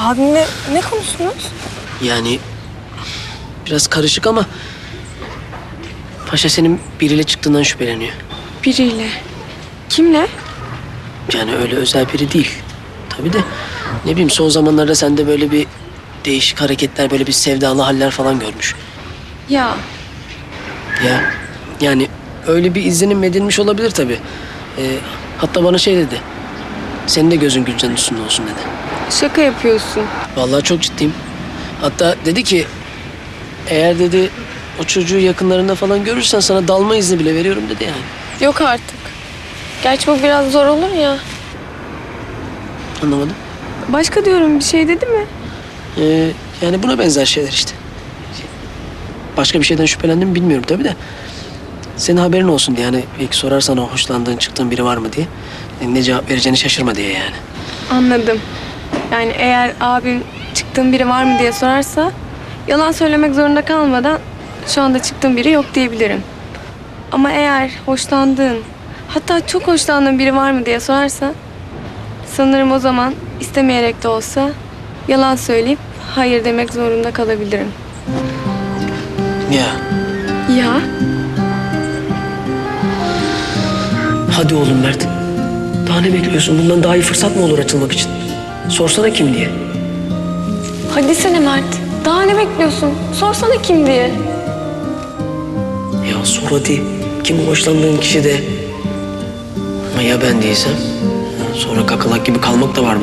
Abimle ne konuştunuz? Yani biraz karışık ama Paşa senin biriyle çıktığından şüpheleniyor. Biriyle. Kimle? Yani öyle özel biri değil. Tabii de ne bileyim son zamanlarda sende böyle bir değişik hareketler, böyle bir sevdalı haller falan görmüş. Ya Ya yani öyle bir izlenim edilmiş olabilir tabii. Ee, hatta bana şey dedi. Senin de gözün Gülcan'ın üstünde olsun dedi. Şaka yapıyorsun. Vallahi çok ciddiyim. Hatta dedi ki eğer dedi o çocuğu yakınlarında falan görürsen sana dalma izni bile veriyorum dedi yani. Yok artık. Gerçi bu biraz zor olur ya. Anlamadım. Başka diyorum bir şey dedi mi? Ee, yani buna benzer şeyler işte. Başka bir şeyden şüphelendim mi bilmiyorum tabii de. Senin haberin olsun diye hani belki sorarsan o hoşlandığın çıktığın biri var mı diye. Ne cevap vereceğini şaşırma diye yani. Anladım. Yani eğer abim çıktığın biri var mı diye sorarsa yalan söylemek zorunda kalmadan şu anda çıktığın biri yok diyebilirim. Ama eğer hoşlandığın hatta çok hoşlandığın biri var mı diye sorarsa sanırım o zaman istemeyerek de olsa yalan söyleyip hayır demek zorunda kalabilirim. Ya Ya hadi oğlum Mert. Daha ne bekliyorsun? Bundan daha iyi fırsat mı olur açılmak için? Sorsana kim diye. hadi sene Mert. Daha ne bekliyorsun? Sorsana kim diye. Ya sor hadi. Kim hoşlandığın kişi de. Ama ya ben değilsem? Sonra kakalak gibi kalmak da var mı?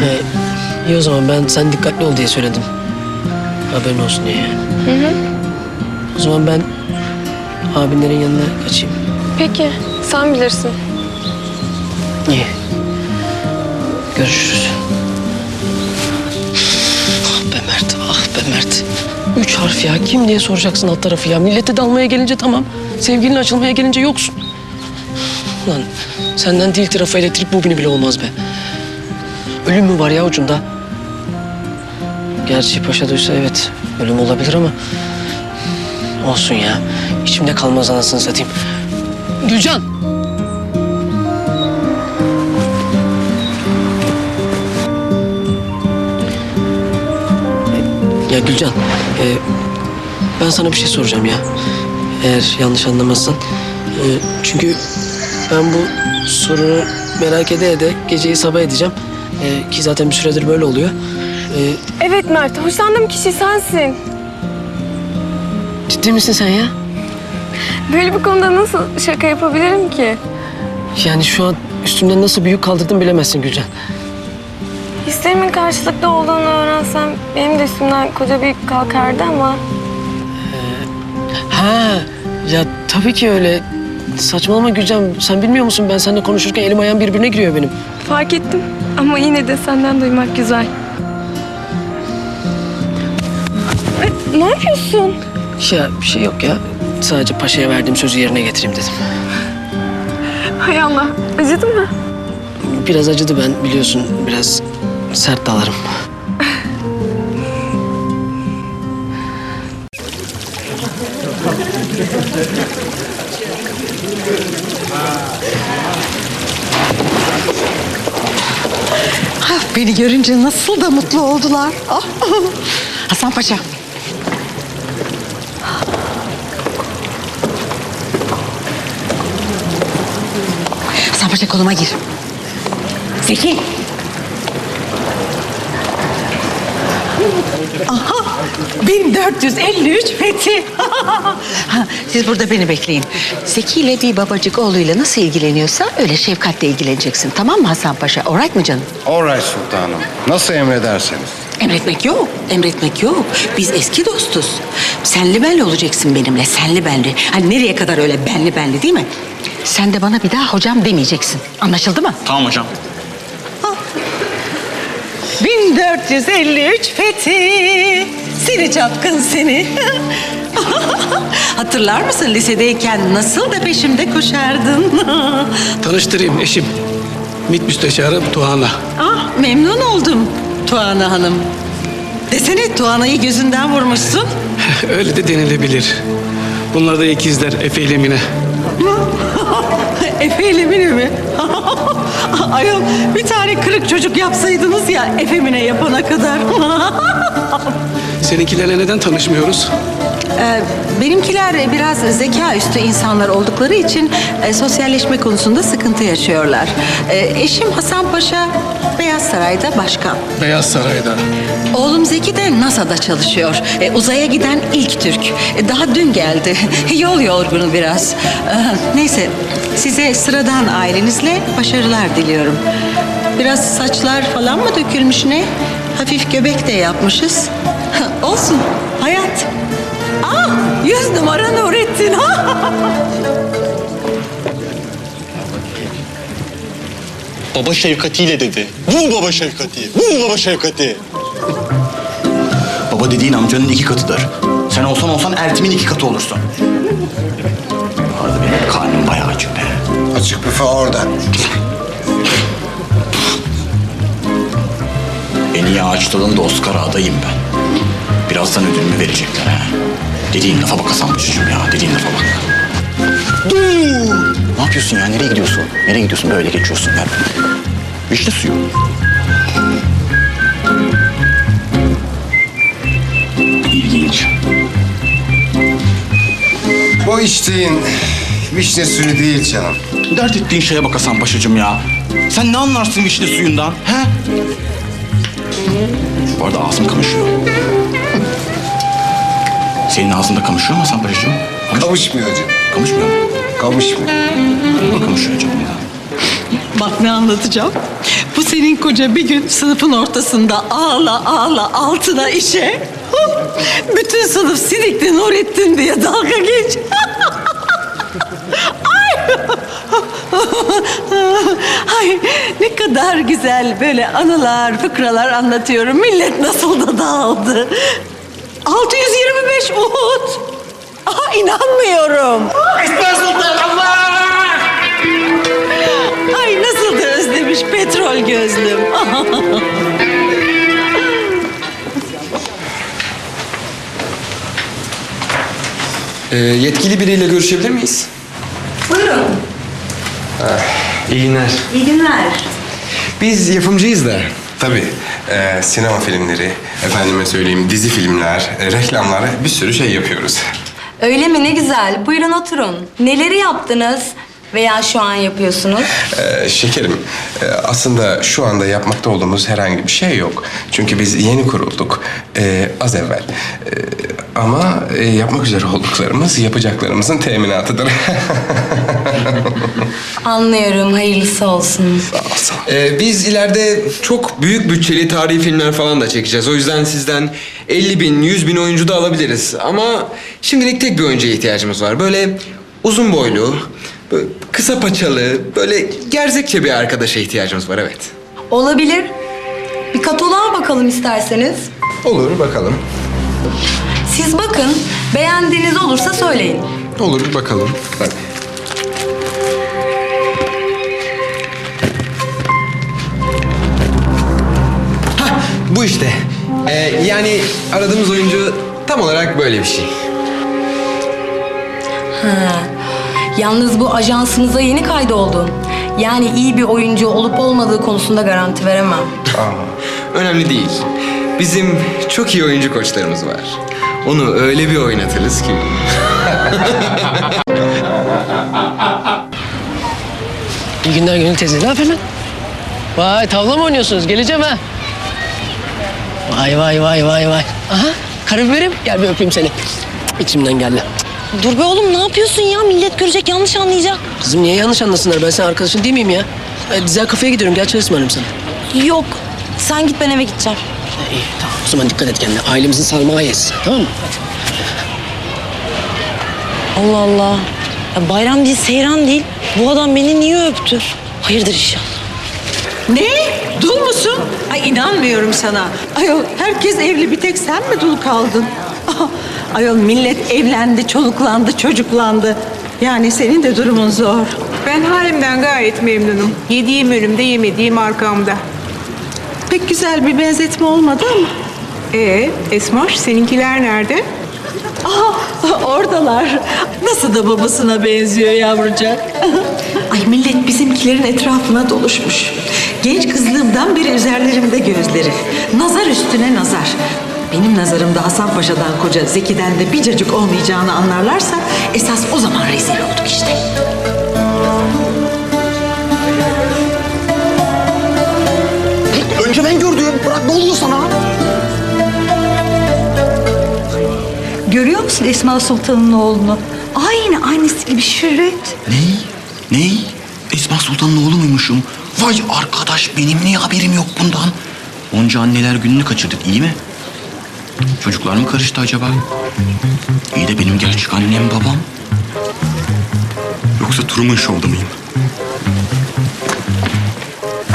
He, iyi o zaman ben sen dikkatli ol diye söyledim. Haberin olsun diye yani. O zaman ben abinlerin yanına kaçayım. Peki sen bilirsin. İyi. Görüşürüz. Ah be Mert, ah be Mert. Üç harf ya. Kim diye soracaksın alt tarafı ya. Millete dalmaya gelince tamam. Sevgilin açılmaya gelince yoksun. Lan senden değil trafa elektrik bobini bile olmaz be. Ölüm mü var ya ucunda? Gerçi paşa duysa evet ölüm olabilir ama... Olsun ya. İçimde kalmaz anasını satayım. Gülcan! Ya Gülcan, e, ben sana bir şey soracağım ya. Eğer yanlış anlamazsan. E, çünkü ben bu sorunu merak ede ede geceyi sabah edeceğim. E, ki zaten bir süredir böyle oluyor. E, Evet Mert, hoşlandığım kişi sensin. ciddi misin sen ya? Böyle bir konuda nasıl şaka yapabilirim ki? Yani şu an üstümden nasıl büyük kaldırdım bilemezsin Gülcan. Hislerimin karşılıklı olduğunu öğrensem benim de üstümden koca bir kalkardı ama... Ha, ya tabii ki öyle. Saçmalama Gülcan. Sen bilmiyor musun ben seninle konuşurken elim ayağım birbirine giriyor benim. Fark ettim ama yine de senden duymak güzel. Ay, Ne yapıyorsun? Ya bir şey yok ya. Sadece paşaya verdiğim sözü yerine getireyim dedim. Hay Allah, acıdı mı? Biraz acıdı ben biliyorsun. Biraz sert dalarım. Ah, beni görünce nasıl da mutlu oldular. Ah. Hasan Paşa. Hasan Paşa koluma gir. Zeki. Aha, 1453 fethi. Ha, Siz burada beni bekleyin. Zeki ile bir babacık oğluyla nasıl ilgileniyorsa öyle şefkatle ilgileneceksin. Tamam mı Hasan Paşa? Alright mı canım? Alright sultanım. Nasıl emrederseniz. Emretmek yok, emretmek yok. Biz eski dostuz. Senli benli olacaksın benimle, senli benli. Hani nereye kadar öyle benli benli değil mi? Sen de bana bir daha hocam demeyeceksin. Anlaşıldı mı? Tamam hocam. 1453 fethi. Seni çapkın seni. Hatırlar mısın lisedeyken nasıl da peşimde koşardın? Tanıştırayım eşim. MİT Müsteşarı Tuğan'a. ah memnun oldum Tuana Hanım. Desene Tuana'yı gözünden vurmuşsun. Öyle de denilebilir. Bunlar da ikizler Efe ile Mine. Efe ile Mine mi? Ayol bir tane kırık çocuk yapsaydınız ya Efe Mine yapana kadar. Seninkilerle neden tanışmıyoruz? Ee, benimkiler biraz zeka üstü insanlar oldukları için e, sosyalleşme konusunda sıkıntı yaşıyorlar. Ee, eşim Hasan Paşa Beyaz Saray'da başkan. Beyaz Saray'da. Oğlum Zeki de NASA'da çalışıyor. E, uzaya giden ilk Türk. E, daha dün geldi. Yol yorgunu biraz. Ee, neyse size sıradan ailenizle başarılar diliyorum. Biraz saçlar falan mı dökülmüş ne? Hafif göbek de yapmışız. Olsun hayat. Ah yüz numara Nurettin. Baba şefkatiyle dedi. Bul baba şefkati. Bul baba şefkati. baba dediğin amcanın iki katıdır. Sen olsan olsan Ertim'in iki katı olursun. Bu arada benim karnım bayağı açık be. Açık büfe orada. En iyi ağaç dalında Oscar adayım ben. Birazdan ödülümü verecekler ha. Dediğin lafa bak Hasan Paşa'cığım ya. Dediğin lafa bak. Dur! Ne yapıyorsun ya? Nereye gidiyorsun? Nereye gidiyorsun? Böyle geçiyorsun. Gel. Vişne suyu. İlginç. Bu içtiğin vişne suyu değil canım. Dert ettiğin şeye bak Hasan Paşa'cığım ya. Sen ne anlarsın vişne suyundan? He? Bu arada ağzım kamışıyor. Senin ağzında kamışıyor mu Hasan Paşa'cığım? Kamış- Kavuşmuyor canım. Kamışmıyor mu? Kavuşmuyor. Ne kamışıyor canım ya? Bak ne anlatacağım. Bu senin koca bir gün sınıfın ortasında ağla ağla altına işe. Bütün sınıf sidikli Nurettin diye dalga geç. Ay. Ay ne kadar güzel böyle anılar, fıkralar anlatıyorum. Millet nasıl da dağıldı. 625 Uhud. Aha inanmıyorum. Ay nasıl da özlemiş petrol gözlüm. Ee, yetkili biriyle görüşebilir miyiz? Buyurun. İyi günler. İyi günler. Biz yapımcıyız da. Tabii. e, sinema filmleri, efendime söyleyeyim dizi filmler, e, reklamlar bir sürü şey yapıyoruz. Öyle mi ne güzel. Buyurun oturun. Neleri yaptınız veya şu an yapıyorsunuz? E, şekerim, e, aslında şu anda yapmakta olduğumuz herhangi bir şey yok. Çünkü biz yeni kurulduk, e, az evvel. E, ama e, yapmak üzere olduklarımız yapacaklarımızın teminatıdır. Anlıyorum. Hayırlısı olsun. Sağ olsun. Ee, biz ileride çok büyük bütçeli tarihi filmler falan da çekeceğiz. O yüzden sizden 50 bin, 100 bin oyuncu da alabiliriz. Ama şimdilik tek bir oyuncuya ihtiyacımız var. Böyle uzun boylu, böyle kısa paçalı, böyle gerzekçe bir arkadaşa ihtiyacımız var evet. Olabilir. Bir kataloğa bakalım isterseniz. Olur bakalım. Siz bakın. Beğendiğiniz olursa söyleyin. Olur bir bakalım. Bak. Hah, bu işte. Ee, yani aradığımız oyuncu tam olarak böyle bir şey. Yalnız bu ajansımıza yeni kaydoldum. Yani iyi bir oyuncu olup olmadığı konusunda garanti veremem. Önemli değil. Bizim çok iyi oyuncu koçlarımız var. Onu öyle bir oynatırız ki. İyi günler Gönül teyze. Ne yapıyorsun? Vay tavla mı oynuyorsunuz? Geleceğim ha. Vay vay vay vay vay. Aha karabiberim. Gel bir öpeyim seni. İçimden geldi. Dur be oğlum ne yapıyorsun ya? Millet görecek yanlış anlayacak. Kızım niye yanlış anlasınlar? Ben senin arkadaşın değil miyim ya? E, dizel kafeye gidiyorum. Gel çay ısmarlayayım sana. Yok. Sen git ben eve gideceğim. E, iyi tamam. O zaman dikkat et kendine. Ailemizin sarmağı yesin. Tamam mı? Allah Allah. Ya bayram değil, seyran değil. Bu adam beni niye öptü? Hayırdır inşallah. Ne? Dul musun? Ay inanmıyorum sana. Ayol herkes evli bir tek sen mi dul kaldın? Ayol millet evlendi, çoluklandı, çocuklandı. Yani senin de durumun zor. Ben halimden gayet memnunum. Yediğim önümde, yemediğim arkamda. Pek güzel bir benzetme olmadı ama. Ee, Esmaş, seninkiler nerede? Aha, oradalar. Nasıl da babasına benziyor yavrucak. Ay millet bizimkilerin etrafına doluşmuş. Genç kızlığımdan beri üzerlerimde gözleri. Nazar üstüne nazar. Benim nazarımda Hasan Paşa'dan koca Zeki'den de bir cacık olmayacağını anlarlarsa esas o zaman rezil olduk işte. Önce ben gördüm. Bırak ne oluyor sana? Görüyor musun Esma Sultan'ın oğlunu? Aynı annesi gibi şirret. Ney? Ney? Esma Sultan'ın oğlu muymuşum? Vay arkadaş benim niye haberim yok bundan? Onca anneler gününü kaçırdık iyi mi? Çocuklar mı karıştı acaba? İyi de benim gerçek annem babam. Yoksa Truman Show'da mıyım?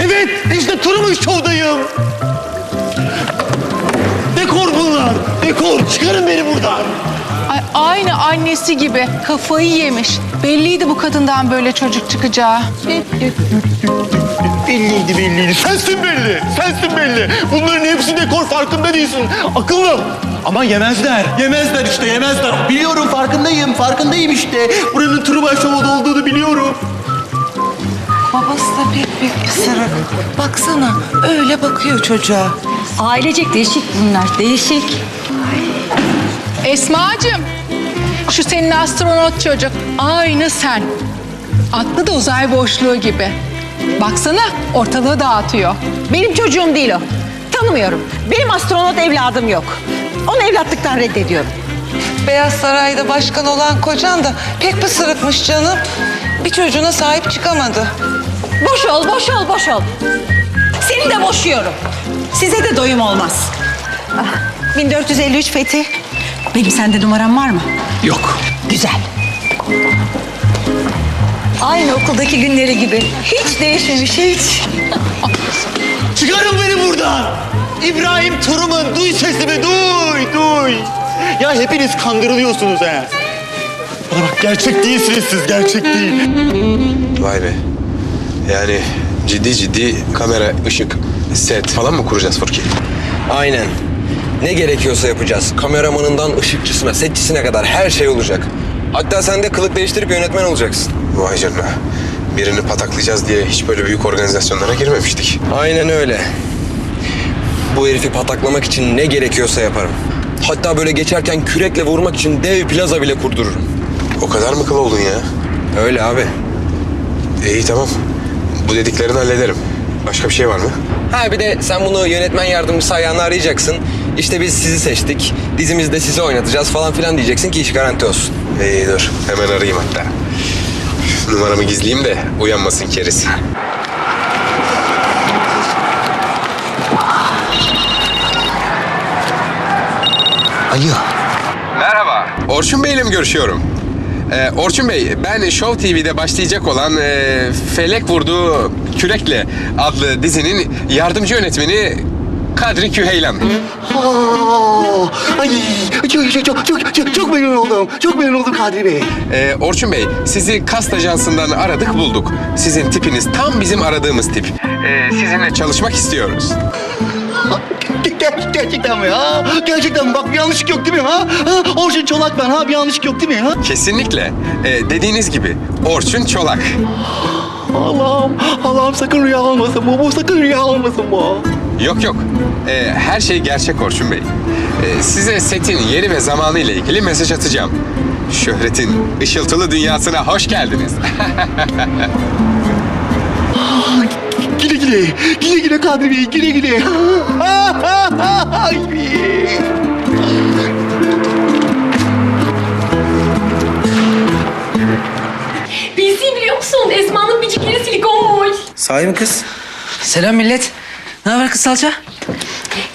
Evet, işte Truman Show'dayım. Dekor bunlar, dekor. Çıkarın beni buradan. Ay, aynı annesi gibi kafayı yemiş. Belliydi bu kadından böyle çocuk çıkacağı. Belliydi belliydi. Sensin belli, sensin belli. Bunların hepsi dekor farkında değilsin. Akıllım. Ama yemezler, yemezler işte yemezler. Biliyorum farkındayım, farkındayım işte. Buranın Truman Show'da olduğunu biliyorum. Babası da pek pek pısırık. Baksana öyle bakıyor çocuğa. Ailecek değişik bunlar, değişik. Esma'cığım, şu senin astronot çocuk. Aynı sen. Aklı da uzay boşluğu gibi. Baksana ortalığı dağıtıyor. Benim çocuğum değil o. Tanımıyorum. Benim astronot evladım yok. Onu evlatlıktan reddediyorum. Beyaz Saray'da başkan olan kocan da pek pısırıkmış canım. Bir çocuğuna sahip çıkamadı. Boş ol, boş ol, boş ol. Seni de boşuyorum. Size de doyum olmaz. Ah, 1453 Fethi. Benim sende numaram var mı? Yok. Güzel. Aynı okuldaki günleri gibi. Hiç değişmemiş, hiç. Çıkarın beni buradan. İbrahim Truman, duy sesimi, duy, duy. Ya hepiniz kandırılıyorsunuz he. Bana bak gerçek değilsiniz siz, gerçek değil. Vay be. Yani ciddi ciddi kamera, ışık, set falan mı kuracağız Furki? Aynen. Ne gerekiyorsa yapacağız. Kameramanından ışıkçısına, setçisine kadar her şey olacak. Hatta sen de kılık değiştirip yönetmen olacaksın. Vay canına. Birini pataklayacağız diye hiç böyle büyük organizasyonlara girmemiştik. Aynen öyle. Bu herifi pataklamak için ne gerekiyorsa yaparım. Hatta böyle geçerken kürekle vurmak için dev plaza bile kurdururum. O kadar mı kıl oldun ya? Öyle abi. İyi tamam. Bu dediklerini hallederim. Başka bir şey var mı? Ha bir de sen bunu yönetmen yardımcısı ayağını arayacaksın. İşte biz sizi seçtik. Dizimizde sizi oynatacağız falan filan diyeceksin ki iş garanti olsun. İyi dur. Hemen arayayım hatta. Numaramı gizleyeyim de uyanmasın kerisi. Alo. Merhaba. Orçun Bey ile mi görüşüyorum? Ee, Orçun Bey, ben Show TV'de başlayacak olan e, Felek Vurdu Kürekle adlı dizinin yardımcı yönetmeni Kadri Küheylan. Aa, ay, çok, çok, çok, çok, çok, çok memnun oldum. Çok memnun oldum Kadri Bey. Ee, Orçun Bey, sizi kast ajansından aradık bulduk. Sizin tipiniz tam bizim aradığımız tip. Ee, sizinle çalışmak istiyoruz. Ger- gerçekten mi ha? Gerçekten mi? Bak bir yanlışlık yok değil mi ha? ha? Orçun Çolak ben ha? Bir yanlışlık yok değil mi ha? Kesinlikle. Ee, dediğiniz gibi Orçun Çolak. Allah'ım, Allah'ım sakın rüya olmasın bu. Bu sakın rüya olmasın bu. Yok yok. Ee, her şey gerçek Orçun Bey. Ee, size setin yeri ve zamanı ile ilgili mesaj atacağım. Şöhretin ışıltılı dünyasına hoş geldiniz. Güle güle. Güle güle Kadri Bey. Güle güle. Bilsin biliyor musun? Esma'nın bicikleri silikonmuş. Sahi mi kız? Selam millet. Ne haber kız salça?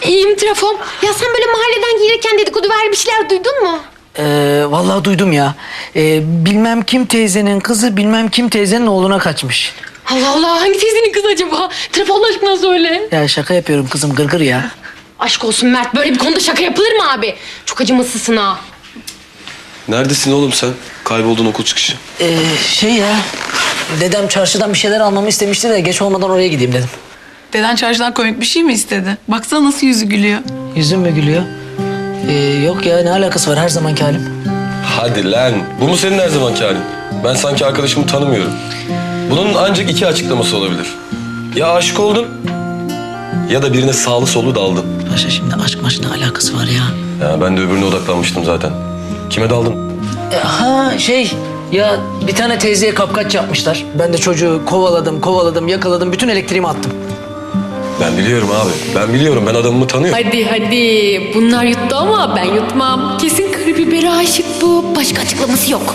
İyiyim Trafom. Ya sen böyle mahalleden gelirken dedikodu ver bir şeyler duydun mu? Ee, vallahi duydum ya. Ee, bilmem kim teyzenin kızı bilmem kim teyzenin oğluna kaçmış. Allah Allah hangi teyzenin kızı acaba? Trafo Allah aşkına söyle. Ya şaka yapıyorum kızım gırgır ya. Aşk olsun Mert böyle bir konuda şaka yapılır mı abi? Çok acımasızsın ha. Neredesin oğlum sen? Kayboldun okul çıkışı. Ee, şey ya. Dedem çarşıdan bir şeyler almamı istemişti de geç olmadan oraya gideyim dedim. Deden çarşıdan komik bir şey mi istedi? Baksana nasıl yüzü gülüyor. Yüzüm mü gülüyor? Ee, yok ya ne alakası var her zamanki halim. Hadi lan. Bu mu senin her zamanki halin? Ben sanki arkadaşımı tanımıyorum. Bunun ancak iki açıklaması olabilir. Ya aşık oldun ya da birine sağlı solu daldın. Paşa şimdi aşk ne alakası var ya? Ya ben de öbürüne odaklanmıştım zaten. Kime daldın? E, ha şey ya bir tane teyzeye kapkaç yapmışlar. Ben de çocuğu kovaladım, kovaladım, yakaladım. Bütün elektriğimi attım. Ben biliyorum abi. Ben biliyorum. Ben adamımı tanıyorum. Hadi hadi. Bunlar yuttu ama ben yutmam. Kesin karabiberi aşık bu. Başka açıklaması yok.